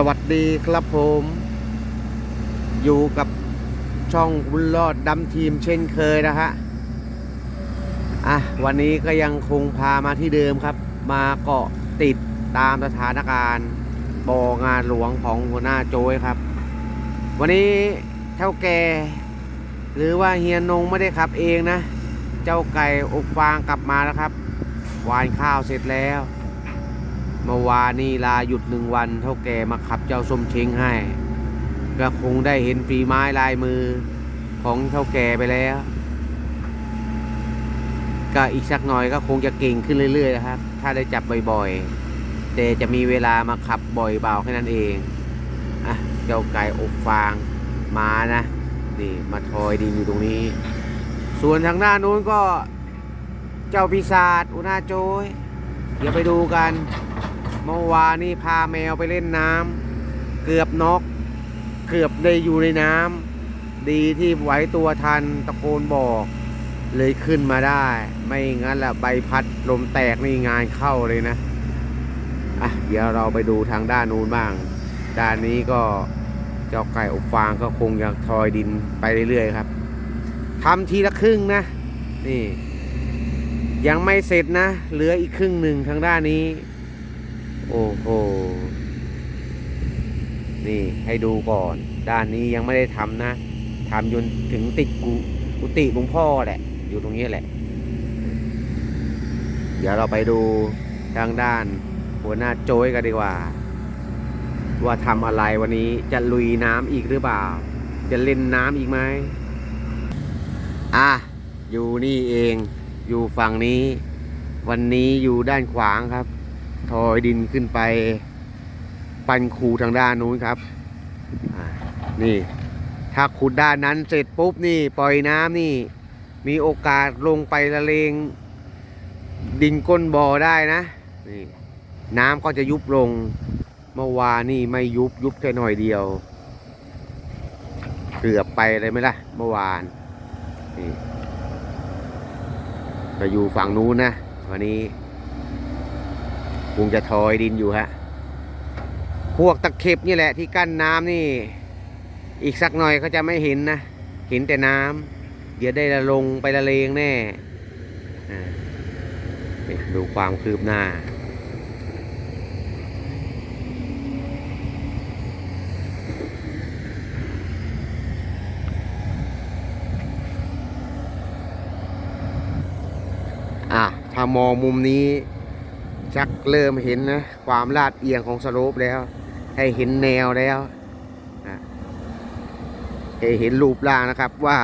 สวัสดีครับผม อยู่กับช่องบุญรอดดำทีมเช่นเคยนะฮะอะวันนี้ก็ยังคงพามาที่เดิมครับ มาเกาะติดตามสถานการณ์บองานหลวงของหัวหน้าโจยครับ วันนี้เท่าแก หรือว่าเฮียนงไม่ได้ขับเองนะ เจ้าไก่อบฟางกลับมาแล้วครับ หวานข้าวเสร็จแล้ว เมื่อวานนี่ลาหยุดหนึ่งวัน เท่าแกมาขับเจ้าส้มเช้งให้ ก็คงได้เห็นฝีไม้ลายมือของเท่าแกไปแล้ว ก็อีกสักหน่อยก็คงจะเก่งขึ้นเรื่อยๆนะครับ ถ้าได้จับบ่อยๆ แต่จะมีเวลามาขับบ่อยเบาแค่นั้นเองอะเจ้าไก่อบฟางมานะนี่มาทอยดินอยู่ตรงนี้ ส่วนทางด้านู้นก็เจ้าปีศาจอุณาโจยเดี๋ยวไปดูกัน เมื่อวานนี่พาแมวไปเล่นน้ำเกือบนกเกือบได้อยู่ในน้ำดีที่ไหวตัวทันตะโกนบอก เลยขึ้นมาได้ ไม่งั้นละใบพัดลมแตกนี่งานเข้าเลยนะอะเดี๋ยวเราไปดูทางด้านนู้นบ้าง ด้านนี้ก็เจ้าไก่อบฟางก็คงยังทอยดินไปเรื่อยๆครับทำทีละครึ่งนะ นี่ ยังไม่เสร็จนะ เหลืออีกครึ่งหนึ่งทางด้านนี้ โอ้โห นี่ให้ดูก่อน ด้านนี้ยังไม่ได้ทำนะทำจนถึงติดกุกุฏิหลวงพ่อแหละ อยู่ตรงนี้แหละ เดี๋ยวเราไปดูทางด้าน หัวหน้าโจ้ยกันดีกว่า ว่าทำอะไรวันนี้จะลุยน้ำอีกหรือเปล่า จะเล่นน้ำอีกไหมอะ อยู่นี่เอง อยู่ฝั่งนี้ วันนี้อยู่ด้านขวางครับ ทอยดินขึ้นไปปันคูทางด้านนู้นครับนี่ ถ้าขุดด้านนั้นเสร็จปุ๊บนี่ปล่อยน้ำนี่ มีโอกาสลงไปละเลง ดินก้นบ่อได้นะนี่น้ำก็จะยุบลงเมื่อวานนี่ไม่ยุบยุบแค่หน่อยเดียวเกือบไปเลยไหมล่ะเมื่อวานนี่ก็อยู่ฝั่งนู้นนะวันนี้ คงจะทอยดินอยู่ฮะพวกตะเข็บนี่แหละที่กั้นน้ำนี่ อีกสักหน่อยเขาจะไม่เห็นนะ เห็นแต่น้ำเดี๋ยวได้ละลงไปละเลงแน่อ่านี่ดูความคืบหน้า อะ ถ้ามองมุมนี้ ชักเริ่มเห็นนะความลาดเอียงของสโลปแล้ว ให้เห็นแนวแล้วให้เห็นรูปร่างนะครับว่า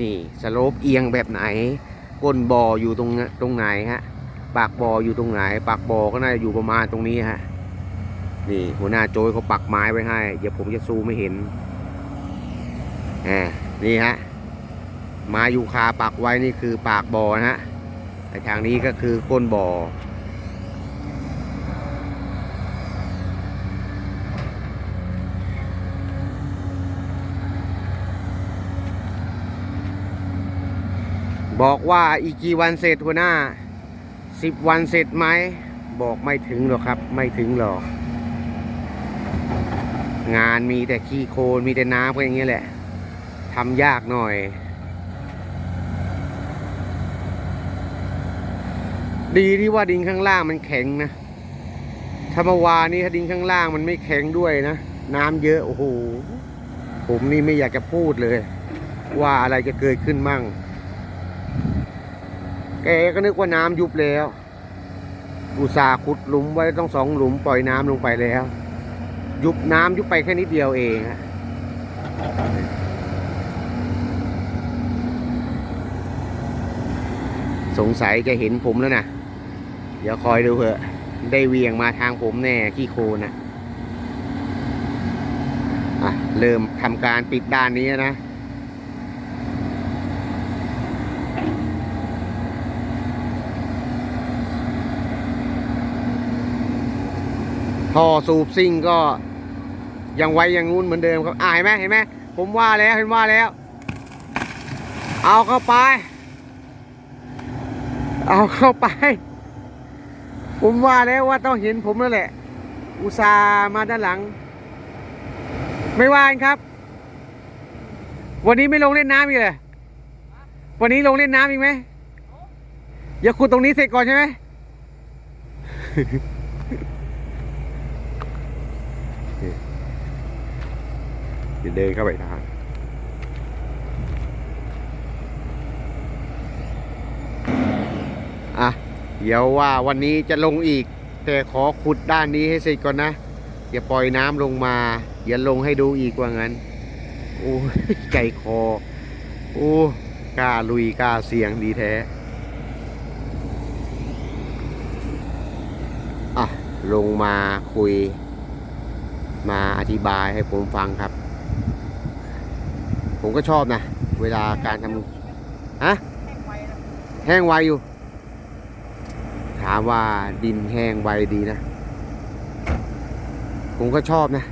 นี่สโลปเอียงแบบไหน ก้นบ่ออยู่ตรงตรงไหนฮะปากบ่ออยู่ตรงไหน ปากบ่อก็น่าจะอยู่ประมาณตรงนี้ฮะนี่หัวหน้าโจยเขาปักไม้ไว้ให้ เดี๋ยวผมจะซูมไม่เห็นแหมนี่ฮะไม้ยูคาปักไว้นี่คือปากบ่อนะฮะไอทางนี้ก็คือก้นบ่อ บอกว่าอีกกี่วันเสร็จหัวหน้าสิบวันเสร็จไหม บอกไม่ถึงหรอกครับ ไม่ถึงหรอก งานมีแต่ขี้โคลนมีแต่น้ำก็อย่างนี้ยแหละทำยากหน่อย ดีที่ว่าดินข้างล่างมันแข็งนะถ้าเมื่อวานนี้ถ้าดินข้างล่างมันไม่แข็งด้วยนะน้ำเยอะโอ้โหผมนี่ไม่อยากจะพูดเลย ว่าอะไรจะเกิดขึ้นมั่ง แกก็นึกว่าน้ำยุบแล้ว อุตส่าห์ขุดหลุมไว้ต้องสองหลุมปล่อยน้ำลงไปแล้ว ยุบน้ำยุบไปแค่นิดเดียวเองฮะสงสัยจะเห็นผมแล้วนะเดี๋ยวคอยดูเถอะ ได้เวียงมาทางผมแน่ขี้โคลนะอะเริ่มทำการปิดด้านนี้นะ ท่อสูบซิ่งก็ยังไว้อยังงู้นเหมือนเดิมครับอ่าเห็นไหมเห็นไหมผมว่าแล้วเห็นว่าแล้ว เอาเข้าไป เอาเข้าไป ผมว่าแล้วว่าต้องเห็นผมแล้วแหละ อุตส่าห์มาด้านหลัง ไม่ว่านครับ วันนี้ไม่ลงเล่นน้ำอีกเลยวันนี้ลงเล่นน้ำอีกไหมอย่าขุดตรงนี้เสร็จก่อนใช่ไหม เดี๋ยวเดินเข้าไปทางอะ เดี๋ยวว่าวันนี้จะลงอีก แต่ขอขุดด้านนี้ให้เสร็จก่อนนะ อย่าปล่อยน้ำลงมา อย่าลงให้ดูอีกว่างั้น โอ้ยใจคอ โอ้กล้าลุยกล้าเสี่ยงดีแท้อะลงมาคุย มาอธิบายให้ผมฟังครับ ผมก็ชอบนะ เวลาการทำฮะแห้งไวอยู่ ถามว่าดินแห้งไวดีนะ ผมก็ชอบนะ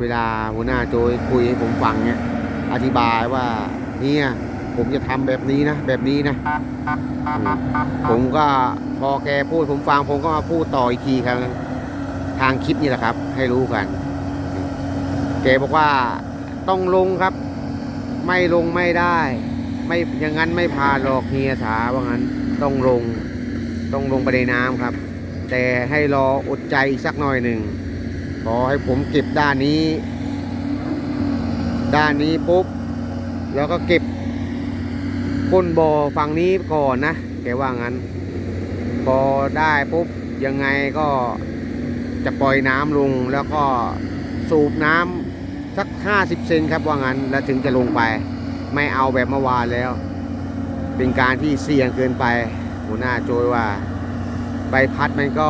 เวลาหัวหน้าโจยคุยให้ผมฟังเนี่ยอธิบายว่าเนี่ยผมจะทำแบบนี้นะ แบบนี้นะ ผมก็พอแกพูดผมฟังผมก็มาพูดต่ออีกทีครับ ทางคลิปนี่แหละครับ ให้รู้กัน แกบอกว่าต้องลงครับ ไม่ลงไม่ได้ ไม่อย่างนั้นไม่ผ่านหรอกเฮียสาว่างั้นต้องลงต้องลงไปในน้ำครับ แต่ให้รออดใจอีกสักหน่อยหนึ่งขอให้ผมเก็บด้านนี้ ด้านนี้ปุ๊บ แล้วก็เก็บก้นบ่อฝั่งนี้ก่อนนะแกว่างั้น พอได้ปุ๊บยังไงก็จะปล่อยน้ำลงแล้วก็สูบน้ำ สัก 50 เซนครับว่างั้น แล้วถึงจะลงไป ไม่เอาแบบเมื่อวานแล้ว เป็นการที่เสี่ยงเกินไปหัวหน้าโจยว่า ใบพัดมันก็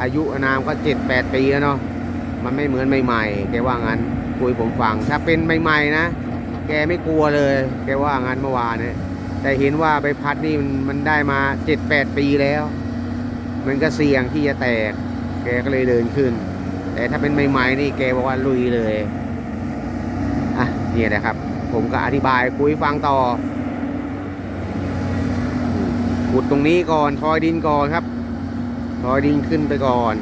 อายุอานามก็เจ็ดแปดปีแล้วเนาะมันไม่เหมือนใหม่ๆแกว่างั้นคุยผมฟัง ถ้าเป็นใหม่ๆนะ แกไม่กลัวเลย แกว่างั้นเมื่อวานเนี่ยแต่เห็นว่าใบพัดนี่มันได้มาเจ็ดแปดปีแล้ว มันก็เสี่ยงที่จะแตก แกก็เลยเดินขึ้น แต่ถ้าเป็นใหม่ๆนี่แกบอกว่าลุยเลย เนี่ยนะครับ ผมก็อธิบายคุยฟังต่อขุดตรงนี้ก่อนทอยดินก่อนครับทอยดินขึ้นไปก่อน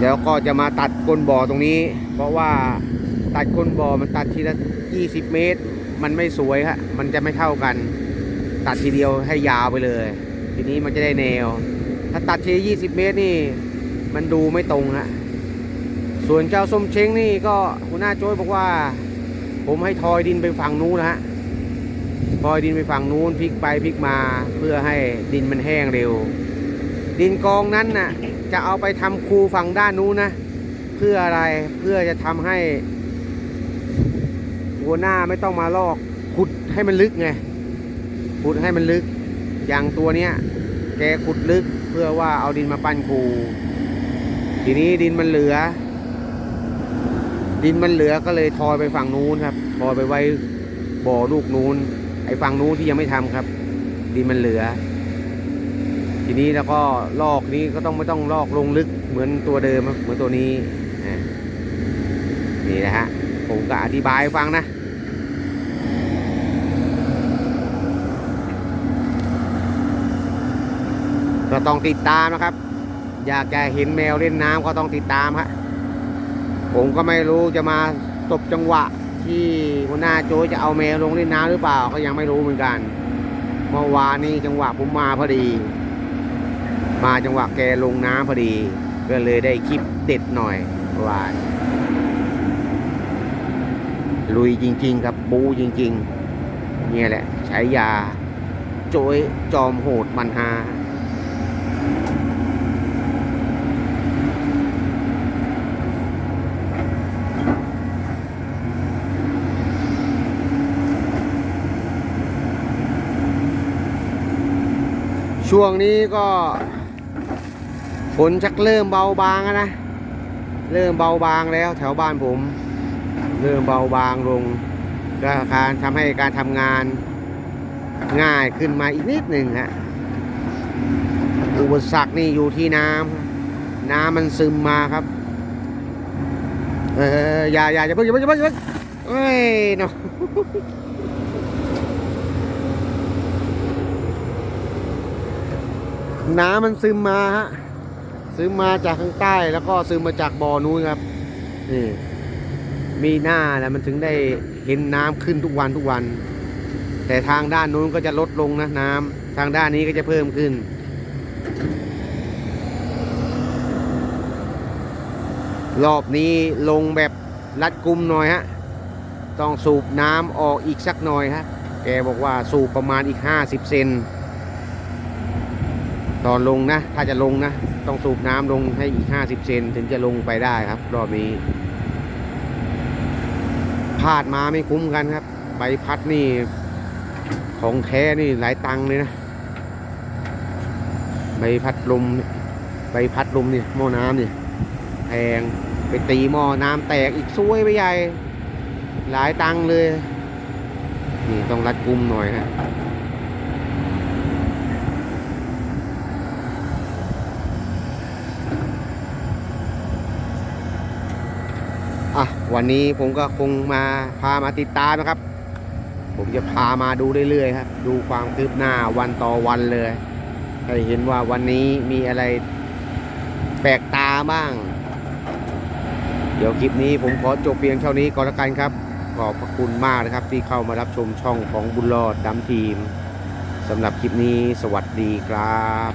แล้วก็จะมาตัดก้นบ่อตรงนี้ เพราะว่าตัดก้นบ่อมันตัดทีละ20 เมตร มันไม่สวยฮะมันจะไม่เท่ากัน ตัดทีเดียวให้ยาวไปเลย ทีนี้มันจะได้แนว ถ้าตัดที20เมตรนี่ มันดูไม่ตรงฮะส่วนเจ้าส้มเช้งนี่ก็หัวหน้าโจ้ยบอกว่า ผมให้ทอยดินไปฝั่งนู้นนะฮะทอยดินไปฝั่งนู้นพลิกไปพลิกมาเพื่อให้ดินมันแห้งเร็ว ดินกองนั้นน่ะจะเอาไปทำคูฝั่งด้านนู้นนะ เพื่ออะไรเพื่อจะทำให้ หัวหน้าไม่ต้องมาลอกขุดให้มันลึกไงขุดให้มันลึก อย่างตัวเนี้ยแกขุดลึกเพื่อว่าเอาดินมาปั้นคูทีนี้ดินมันเหลือ ดินมันเหลือก็เลยทอยไปฝั่งนู้นครับทอยไปไว้บ่อลูกนู้น ไอ้ฝั่งนู้นที่ยังไม่ทำครับ ดินมันเหลือ ทีนี้แล้วก็ลอกนี้ก็ต้องไม่ต้องลอกลงลึกเหมือนตัวเดิมเหมือนตัวนี้นี่นะฮะผมก็อธิบายฟังนะก็ต้องติดตามนะครับ อยากจะเห็นแมวเล่นน้ำก็ต้องติดตามฮะ ผมก็ไม่รู้จะมาตบจังหวะที่หัวหน้าโจจะเอาแมวลงเล่นน้ำหรือเปล่าก็ยังไม่รู้เหมือนกัน เมื่อวานนี้จังหวะผมมาพอดี มาจังหวะแกลงน้ำพอดี ก็เลยได้คลิปเด็ดหน่อยเมื่อวานลุยจริง ๆ ครับบูจริง ๆ เนี่ยแหละใช้ยาโจยจอมโหดมันฮา ช่วงนี้ก็ฝนชักเริ่มเบาบางนะ เริ่มเบาบางแล้วแถวบ้านผม เริ่มเบาบางลงก็การทำให้การทำงานง่ายขึ้นมาอีกนิดหนึ่งฮะอุปสรรคนี่อยู่ที่น้ำน้ำมันซึมมาครับ เอออย่าอย่าอย่าเพิ่งอย่าเพิ่งอย่าเพิ่งอย่าเพิ่งเอ้ยเนาะ น้ำมันซึมมาฮะซึมมาจากข้างใต้แล้วก็ซึมมาจากบ่อนู้นครับนี่มีหน้าแล้วมันถึงได้เห็นน้ำขึ้นทุกวันทุกวัน แต่ทางด้านนู้นก็จะลดลงนะน้ำทางด้านนี้ก็จะเพิ่มขึ้น รอบนี้ลงแบบรัดกุมหน่อยฮะต้องสูบน้ำออกอีกสักหน่อยฮะแกบอกว่าสูบประมาณอีก 50 เซน ตอนลงนะ ถ้าจะลงนะ ต้องสูบน้ำลงให้อีก 50 เซนถึงจะลงไปได้ครับ รอบนี้พลาดมาไม่คุ้มกันครับ ใบพัดนี่ของแท้นี่หลายตังเลยนะ ใบพัดลม ใบพัดลมเนี่ยหม้อน้ำเนี่ยแพงไปตีหม้อน้ำแตกอีกซวยไปใหญ่ หลายตังเลย นี่ต้องรัดกุมหน่อยฮะอะ วันนี้ผมก็คงมาพามาติดตามนะครับ ผมจะพามาดูเรื่อยๆครับ ดูความคืบหน้าวันต่อวันเลยให้เห็นว่าวันนี้มีอะไรแปลกตาบ้าง เดี๋ยวคลิปนี้ผมขอจบเพียงเท่านี้ก่อนละกันครับ ขอบพระคุณมากนะครับที่เข้ามารับชมช่องของบุญรอดดำทีมสำหรับคลิปนี้สวัสดีครับ